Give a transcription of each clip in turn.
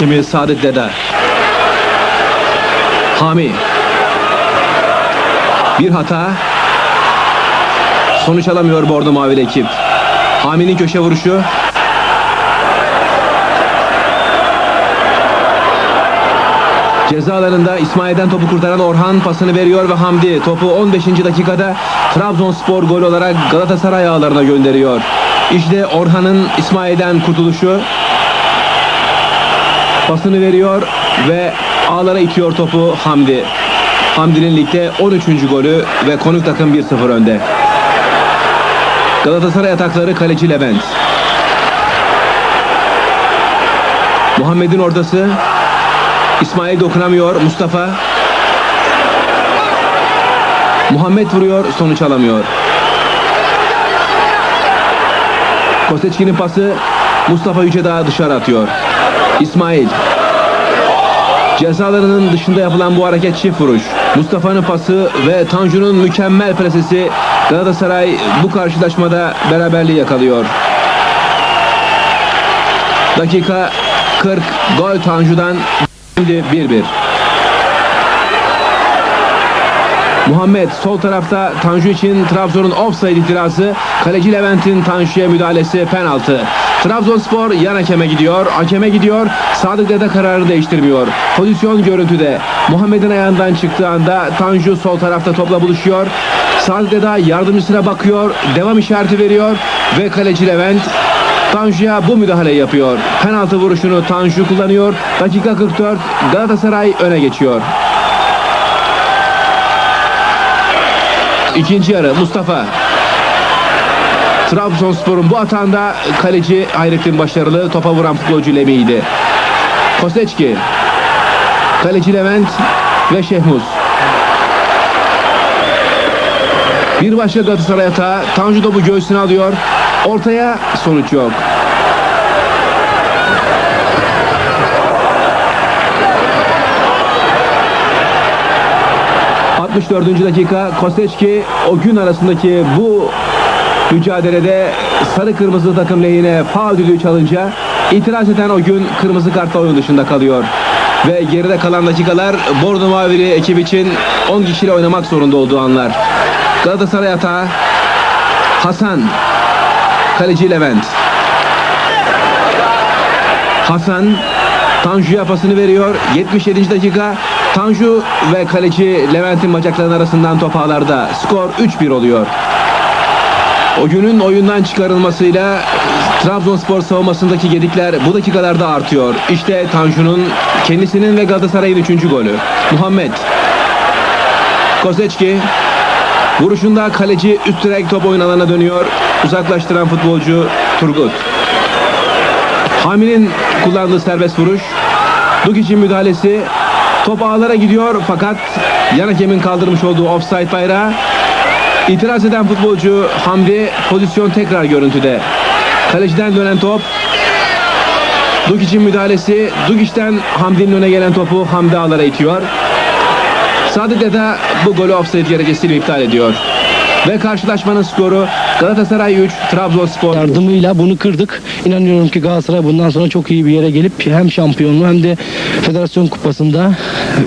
Şimdi Saadet Dede. Hami. Bir hata. Sonuç alamıyor Bordo Mavili ekip. Hami'nin köşe vuruşu. Ceza alanında İsmail'den topu kurtaran Orhan pasını veriyor ve Hamdi topu 15. dakikada Trabzonspor gol olarak Galatasaray ağlarına gönderiyor. İşte Orhan'ın İsmail'den kurtuluşu. Pasını veriyor ve ağlara itiyor topu Hamdi. Hamdi'nin ligde 13. golü ve konuk takım 1-0 önde. Galatasaray atakları kaleci Levent. Muhammed'in ortası. İsmail dokunamıyor. Mustafa. Muhammed vuruyor. Sonuç alamıyor. Kosteçki'nin pası Mustafa Yücedağ dışarı atıyor. İsmail. Cezalarının dışında yapılan bu hareket çift vuruş. Mustafa'nın pası ve Tanju'nun mükemmel presesi Galatasaray bu karşılaşmada beraberliği yakalıyor. Dakika 40 gol Tanju'dan şimdi 1-1. Muhammed sol tarafta Tanju için Trabzon'un offside itirazı, kaleci Levent'in Tanju'ya müdahalesi penaltı. Trabzonspor yan hakeme gidiyor, hakeme gidiyor, Sadık Dede kararını değiştirmiyor. Pozisyon görüntüde. Muhammed'in ayağından çıktığı anda Tanju sol tarafta topla buluşuyor. Sadık Dede yardımcısına bakıyor, devam işareti veriyor ve kaleci Levent Tanju'ya bu müdahale yapıyor. Penaltı vuruşunu Tanju kullanıyor. Dakika 44 Galatasaray öne geçiyor. İkinci yarı Mustafa. Trabzonspor'un bu atağında kaleci Hayrettin başarılı topa vuran futbolcu Lemi'ydi. Koseçki. Kaleci Levent ve Şehmuz. Bir başka Galatasaray atağı. Tanju topu göğsüne alıyor. Ortaya sonuç yok. ...64. dakika Kosteçki o gün arasındaki bu mücadelede sarı kırmızı takım lehine faul düdüğü çalınca itiraz eden o gün kırmızı kartla oyun dışında kalıyor. Ve geride kalan dakikalar Bordo Mavili ekip için 10 kişiyle oynamak zorunda olduğu anlar. Galatasaray atağı Hasan Kaleci Levent Hasan Tanju'ya pasını veriyor. 77. dakika Tanju ve kaleci Levent'in bacaklarının arasından top ağlarda. Skor 3-1 oluyor. O günün oyundan çıkarılmasıyla Trabzonspor savunmasındaki gedikler bu dakikalarda artıyor. İşte Tanju'nun kendisinin ve Galatasaray'ın 3. golü. Muhammed Koseçki Vuruşunda kaleci üst direk top oyun alanına dönüyor. Uzaklaştıran futbolcu Turgut. Hami'nin kullandığı serbest vuruş. Dukic'in müdahalesi. Top ağlara gidiyor fakat yan hakemin kaldırmış olduğu offside bayrağı. İtiraz eden futbolcu Hamdi pozisyon tekrar görüntüde. Kaleciden dönen top. Dukic'in müdahalesi. Dukic'ten Hamdi'nin öne gelen topu Hamdi ağlara itiyor. Sadık Dede bu golü offside gerekçesiyle iptal ediyor. Ve karşılaşmanın skoru Galatasaray 3, Trabzonspor yardımıyla bunu kırdık. İnanıyorum ki Galatasaray bundan sonra çok iyi bir yere gelip hem şampiyonluğu hem de federasyon kupasında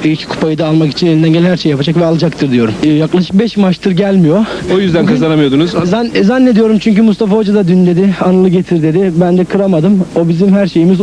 ilk kupayı da almak için elinden gelen her şeyi yapacak ve alacaktır diyorum. Ee, Yaklaşık 5 maçtır gelmiyor. O yüzden Bugün- kazanamıyordunuz. Zan, zannediyorum çünkü Mustafa Hoca da dün dedi Anıl'ı getir dedi. Ben de kıramadım. O bizim her şeyimiz.